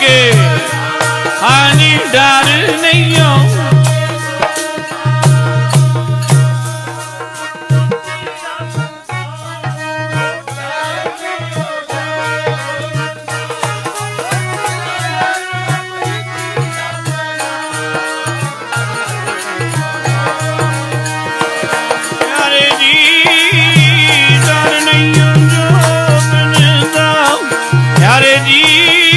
के हानि डार नहीं तेरी